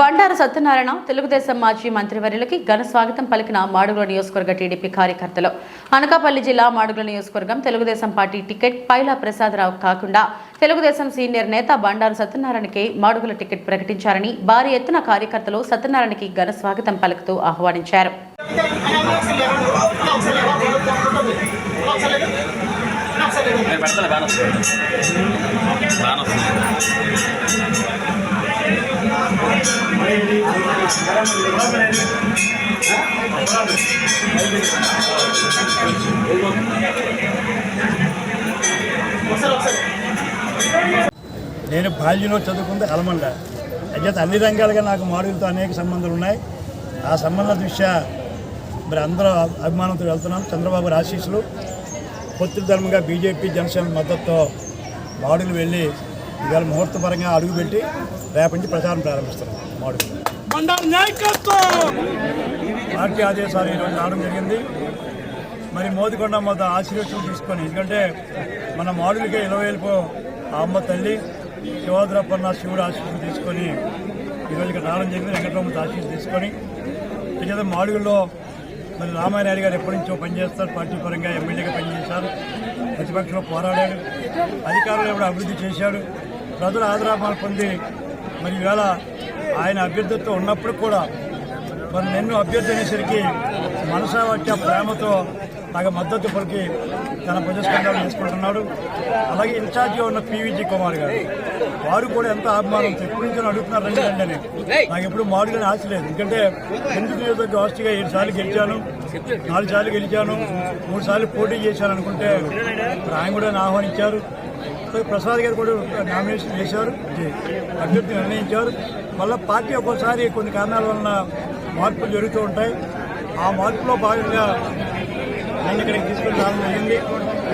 బండారు సత్యనారాయణ తెలుగుదేశం మాజీ మంత్రివర్యులకి ఘన స్వాగతం పలికిన మాడుగుల నియోజకవర్గ టీడీపీ కార్యకర్తలు. అనకాపల్లి జిల్లా మాడుగుల నియోజకవర్గం తెలుగుదేశం పార్టీ టికెట్ పైలా ప్రసాదరావు కాకుండా తెలుగుదేశం సీనియర్ నేత బండారు సత్యనారాయణకి మాడుగుల టికెట్ ప్రకటించారని భారీ ఎత్తున కార్యకర్తలు సత్యనారాయణకి ఘన స్వాగతం పలుకుతూ ఆహ్వానించారు. నేను పెడతాను బాగా నేను బాల్యంలో చదువుకుంది అలమండ. అయితే అన్ని రంగాలుగా నాకు మాడుగులతో అనేక సంబంధాలు ఉన్నాయి. ఆ సంబంధాల దృష్ట్యా మరి అందరూ అభిమానంతో వెళ్తున్నాం. చంద్రబాబు ఆశీస్సులు. పొత్తుల ధర్మంగా బీజేపీ జనసేన మద్దతుతో మాడుగులు వెళ్ళి ఇవాళ ముహూర్తపరంగా అడుగుపెట్టి రేపటి నుంచి ప్రచారం ప్రారంభిస్తున్నాం మాడుగులు. పార్టీ ఆదేశాలు ఈరోజు రావడం జరిగింది. మరి మోదికొండ మొదట ఆశీర్వచనం తీసుకొని ఎందుకంటే మన మాడులకి ఇలవేలుపు ఆ అమ్మ తల్లి శివాద్రప్పన్న శివుడు ఆశీస్సులు తీసుకొని ఈరోజు ఇక్కడ రావడం జరిగింది. వెంకటరమ్మ ఆశీస్సులు తీసుకొని. ఇక మాడుగుల్లో మరి రామానాయుడు గారు ఎప్పటి నుంచో పనిచేస్తారు. పార్టీ పరంగా ఎమ్మెల్యేగా పనిచేశారు. ప్రతిపక్షంలో పోరాడాడు. అధికారులు ఎవడు అభివృద్ధి చేశాడు. ప్రజల ఆదరాభాలు పొంది మరి ఈవేళ ఆయన అభ్యర్థితో ఉన్నప్పుడు కూడా మరి నిన్ను అభ్యర్థి అనేసరికి మనసా వచ్చే ప్రేమతో నాకు మద్దతు పలికి తన ప్రజస్కంధాలు చేసుకుంటున్నాడు అలాగే ఇన్ఛార్జిగా ఉన్న పీవీజీ కుమార్ గారు. వారు కూడా ఎంత అభిమానం ఎప్పటి నుంచి అడుగుతున్నారు రండి రండి అని. నాకు ఎప్పుడు మాడుగానే ఆశ లేదు. ఎందుకంటే ఎందుకు నియోజకవర్గ హాస్టల్గా ఏడు సార్లు గెలిచాను నాలుగు సార్లు గెలిచాను మూడు సార్లు పోటీ చేశాను అనుకుంటే ఆయన కూడా ఆహ్వానించారు. ప్రసాద్ గారు కూడా నామినేషన్ చేశారు అభ్యర్థి నిర్ణయించారు. మళ్ళీ పార్టీ ఒక్కోసారి కొన్ని కారణాల వలన మార్పులు జరుగుతూ ఉంటాయి. ఆ మార్పులో భాగంగా నేను ఇక్కడికి తీసుకుని రావడం జరిగింది.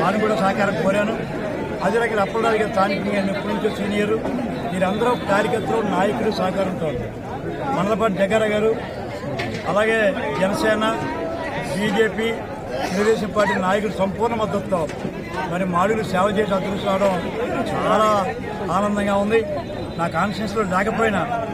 వారిని కూడా సహకారం కోరాను. అదే రకంగా అప్పలరాజు గారు స్థానికంగా ఎప్పటి నుంచో సీనియర్. మీరందరూ కార్యకర్తలు నాయకులు సహకారంతో మనలపాటి జగ్గారావు గారు అలాగే జనసేన బీజేపీ తెలుగుదేశం పార్టీ నాయకులు సంపూర్ణ మద్దతుతో మరి మాడుగులు సేవ చేసి అదృష్టం చాలా ఆనందంగా ఉంది. నా కాన్షియస్లో లేకపోయినా